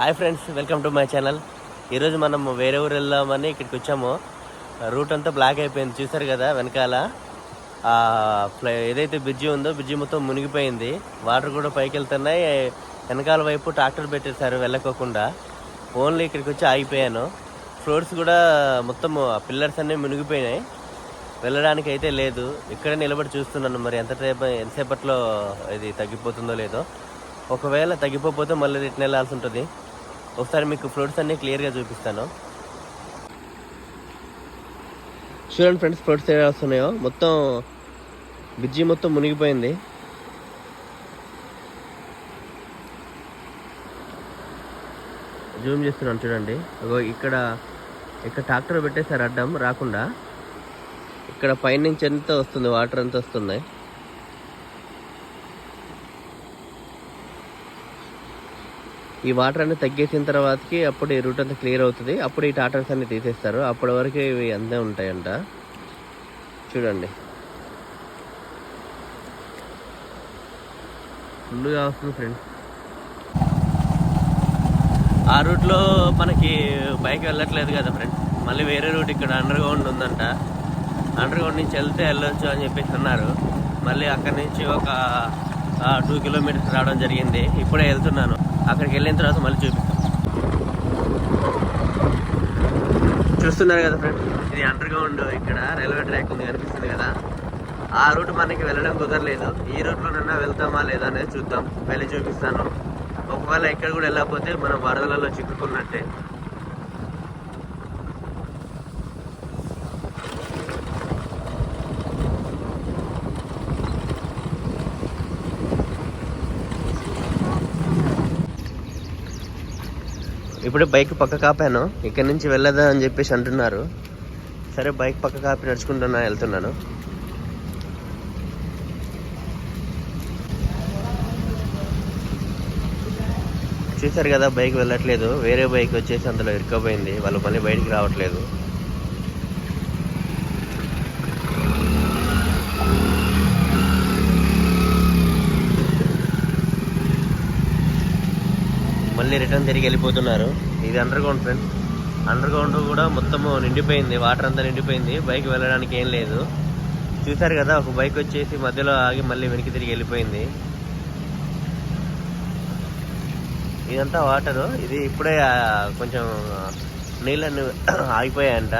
Hi friends welcome to my channel. ఈరోజు మనం వేరే ఊరు వెళ్దామని ఇక్కడికి వచ్చాము. రూట్ అంతా బ్లాక్ అయిపోయింది చూసారు కదా వెనకాల? ఫ్లై ఏదైతే బ్రిడ్జి ఉందో బ్రిడ్జి మొత్తం మునిగిపోయింది. వాటర్ కూడా పైకి వెళ్తున్నాయి. వెనకాల వైపు ట్రాక్టర్ పెట్టేశారు వెళ్ళకోకుండా. ఓన్లీ ఇక్కడికి వచ్చి ఆగిపోయాను. ఫ్లోర్స్ కూడా మొత్తం పిల్లర్స్ అన్నీ మునిగిపోయినాయి. వెళ్ళడానికి అయితే లేదు. ఇక్కడే నిలబడి చూస్తున్నాను మరి ఎంత టైప్ ఎంతసేపట్లో ఇది తగ్గిపోతుందో లేదో. ఒకవేళ తగ్గిపోతే మళ్ళీ రిటర్న్ వెళ్ళాల్సి ఉంటుంది. ఒకసారి మీకు ఫ్లోట్స్ అన్నీ క్లియర్గా చూపిస్తాను. చూడండి ఫ్రెండ్స్ ఫ్లోట్స్ ఎలా వస్తున్నాయో. మొత్తం బ్రిడ్జి మొత్తం మునిగిపోయింది. జూమ్ చేస్తున్నాను చూడండి. ఇక్కడ ఇక్కడ ట్రాక్టర్ పెట్టేశారు అడ్డం రాకుండా. ఇక్కడ పైనుంచి ఎంత వస్తుంది వాటర్ ఎంత వస్తున్నాయి ఈ వాటర్ అన్ని తగ్గేసిన తర్వాతకి అప్పుడు ఈ రూట్ అంతా క్లియర్ అవుతుంది. అప్పుడు ఈ టాటర్స్ అన్ని తీసేస్తారు. అప్పటి వరకు ఇవి అంతే ఉంటాయంట. చూడండి. ఫుల్గా వస్తుంది ఫ్రెండ్స్ ఆ రూట్లో మనకి బైక్ వెళ్ళట్లేదు కదా ఫ్రెండ్స్ మళ్ళీ వేరే రూట్ ఇక్కడ అండర్ గ్రౌండ్ ఉందంట. అండర్ గ్రౌండ్ నుంచి వెళ్తే వెళ్ళొచ్చు అని చెప్పేసి అన్నారు. మళ్ళీ అక్కడి నుంచి ఒక టూ కిలోమీటర్స్ రావడం జరిగింది. ఇప్పుడే వెళ్తున్నాను. అక్కడికి వెళ్ళిన తర్వాత మళ్ళీ చూపిస్తాం. చూస్తున్నారు కదా ఫ్రెండ్స్ ఇది అండర్ గ్రౌండ్ ఇక్కడ రైల్వే ట్రాక్ ఉంది కనిపిస్తుంది కదా. ఆ రూట్ మనకి వెళ్ళడం కుదరలేదు. ఈ రూట్లోనన్నా వెళ్తామా లేదా అనేది చూద్దాం. వెళ్ళి చూపిస్తాను. ఒకవేళ ఎక్కడ కూడా వెళ్ళకపోతే మనం వరదలలో చిక్కుకున్నట్టే. ఇప్పుడు బైక్ పక్క కాపాను. ఇక్కడ నుంచి వెళ్ళదా అని చెప్పేసి అంటున్నారు. సరే బైక్ పక్క కాపి నడుచుకుంటున్నా వెళ్తున్నాను. చూసారు కదా బైక్ వెళ్ళట్లేదు. వేరే బైక్ వచ్చేసి అందులో ఇరుక్కపోయింది. వాళ్ళు మళ్ళీ బయటికి రావట్లేదు. మళ్ళీ రిటర్న్ తిరిగి వెళ్ళిపోతున్నారు. ఇది underground friends underground కూడా మొత్తము నిండిపోయింది. వాటర్ అంతా నిండిపోయింది. బైక్ వెళ్ళడానికి ఏం లేదు. చూసారు కదా ఒక బైక్ వచ్చేసి మధ్యలో ఆగి మళ్ళీ వెనక్కి తిరిగి వెళ్ళిపోయింది. ఇదంతా వాటరు ఇది ఇప్పుడే కొంచెం నీళ్ళని ఆగిపోయాయంట.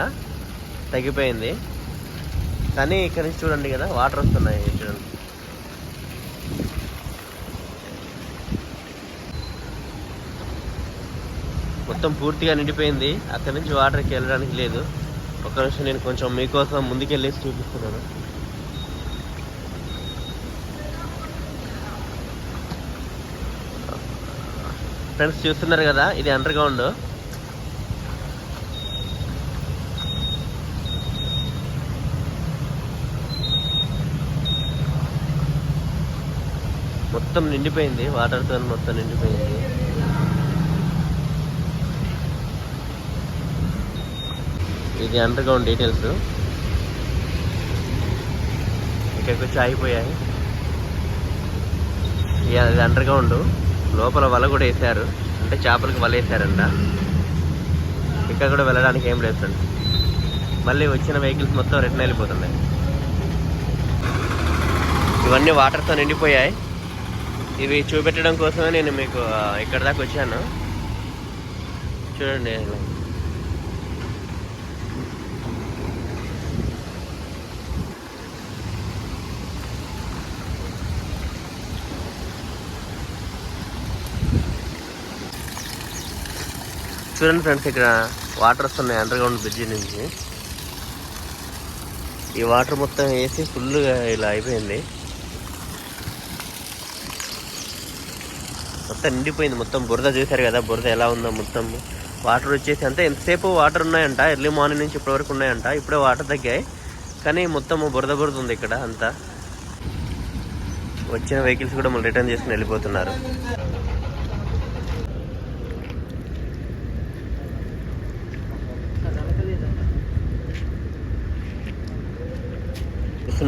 తగ్గిపోయింది. కానీ ఇక్కడ నుంచి చూడండి కదా వాటర్ వస్తున్నాయి చూడండి. మొత్తం పూర్తిగా నిండిపోయింది. అక్కడి నుంచి వాటర్కి వెళ్ళడానికి లేదు. ఒక నిమిషం నేను కొంచెం మీకోసం ముందుకెళ్ళేసి చూపిస్తున్నాను. ఫ్రెండ్స్ చూస్తున్నారు కదా ఇది అండర్ గ్రౌండ్ మొత్తం నిండిపోయింది. వాటర్తో మొత్తం నిండిపోయింది. ఇది అండర్ గ్రౌండ్ డీటెయిల్స్ ఇక్కడికి వచ్చి ఆగిపోయాయి. ఇక అది అండర్ గ్రౌండ్ లోపల వల కూడా వేసారు అంటే చేపలకి వల వేసారంట ఇక్కడ కూడా వెళ్ళడానికి ఏం లేదు ఫ్రెండ్స్ మళ్ళీ వచ్చిన వెహికల్స్ మొత్తం రిటర్న్ వెళ్ళిపోతున్నాయి ఇవన్నీ వాటర్తో నిండిపోయాయి. ఇవి చూపెట్టడం కోసమే నేను మీకు ఇక్కడ దాకా వచ్చాను. చూడండి. చూడండి ఫ్రెండ్స్ ఇక్కడ వాటర్ వస్తున్నాయి అండర్ గ్రౌండ్ బ్రిడ్జి నుంచి. ఈ వాటర్ మొత్తం వేసి ఫుల్గా ఇలా అయిపోయింది. మొత్తం నిండిపోయింది మొత్తం బురద చూశారు కదా బురద ఎలా ఉందో మొత్తం. వాటర్ వచ్చేసి అంతే. ఎంతసేపు వాటర్ ఉన్నాయంట? ఎర్లీ మార్నింగ్ నుంచి ఇప్పటి వరకు ఉన్నాయంట. ఇప్పుడే వాటర్ తగ్గాయి. కానీ మొత్తం బురద బురద ఉంది ఇక్కడ అంతా. వచ్చిన వెహికల్స్ కూడా మళ్ళీ రిటర్న్ చేసుకుని వెళ్ళిపోతున్నారు.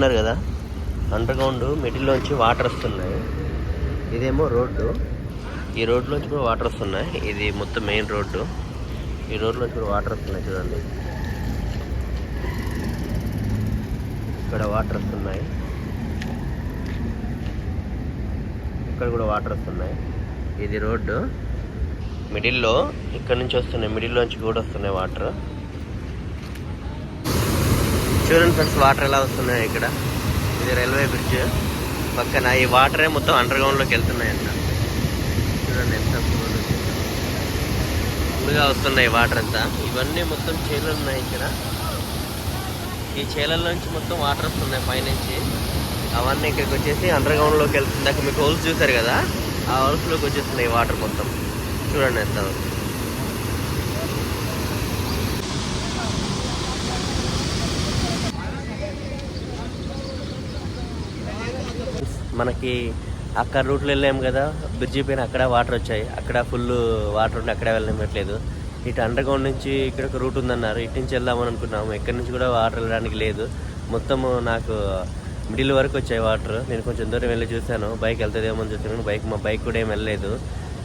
చూస్తున్నారు కదా. అండర్ గ్రౌండ్ మిడిల్లోంచి వాటర్ వస్తున్నాయి. ఇదేమో రోడ్డు. ఈ రోడ్లోంచి కూడా వాటర్ వస్తున్నాయి. ఇది మొత్తం మెయిన్ రోడ్డు. ఈ రోడ్లోంచి కూడా వాటర్ వస్తున్నాయి చూడండి. ఇక్కడ వాటర్ వస్తున్నాయి. ఇక్కడ కూడా వాటర్ వస్తున్నాయి. ఇది రోడ్డు. మిడిల్లో ఇక్కడ నుంచి వస్తున్నాయి. మిడిల్లోంచి కూడా వస్తున్నాయి వాటర్. చూడండి ఫ్రెండ్స్ వాటర్ ఎలా వస్తున్నాయి ఇక్కడ. ఇది రైల్వే బ్రిడ్జ్. పక్కన ఈ వాటరే మొత్తం అండర్ గ్రౌండ్లోకి వెళ్తున్నాయంట. చూడండి ఎంత ఫుల్గా వస్తున్నాయి వాటర్ అంతా. ఇవన్నీ మొత్తం చేలు ఉన్నాయి ఇక్కడ. ఈ చేలల మొత్తం వాటర్ వస్తున్నాయి పైనుంచి. అవన్నీ ఇక్కడికి వచ్చేసి అండర్ గ్రౌండ్లోకి వెళ్తుంది అక్కడ మీకు హోల్స్ చూసారు కదా? ఆ హోల్స్లోకి వచ్చేస్తున్నాయి వాటర్ మొత్తం. చూడండి ఎంత మనకి అక్కడ రూట్లో వెళ్ళాము కదా. బ్రిడ్జి పైన అక్కడ వాటర్ వచ్చాయి. అక్కడ ఫుల్ వాటర్ ఉండి అక్కడ వెళ్ళనివ్వట్లేదు. ఇటు అండర్ గ్రౌండ్ నుంచి ఇక్కడ ఒక రూట్ ఉందన్నారు. ఇటు నుంచి వెళ్దామని అనుకున్నాము. ఎక్కడి నుంచి కూడా వాటర్ వెళ్ళడానికి లేదు. మొత్తము నాకు మిడిల్ వరకు వచ్చాయి వాటర్. నేను కొంచెం దూరం వెళ్ళి చూశాను. బైక్ వెళ్తుందేమో అని చూసాను బైక్ మా బైక్ కూడా ఏం వెళ్ళలేదు.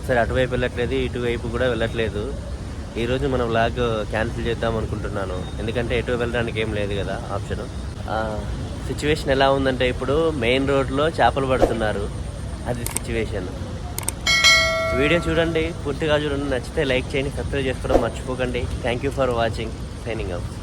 సరే అటువైపు వెళ్ళట్లేదు. ఇటువైపు కూడా వెళ్ళట్లేదు. ఈరోజు మనం వ్లాగ్ క్యాన్సిల్ చేద్దాం అనుకుంటున్నాను. ఎందుకంటే ఎటు వెళ్ళడానికి ఏం లేదు కదా ఆప్షన్. సిచ్యువేషన్ ఎలా ఉందంటే ఇప్పుడు మెయిన్ రోడ్లో చేపలు పడుతున్నారు. అది సిచ్యువేషన్. వీడియో చూడండి పూర్తిగా చూడండి. నచ్చితే లైక్ చేయండి సబ్స్క్రైబ్ చేసుకోవడం మర్చిపోకండి. Thank you for watching signing out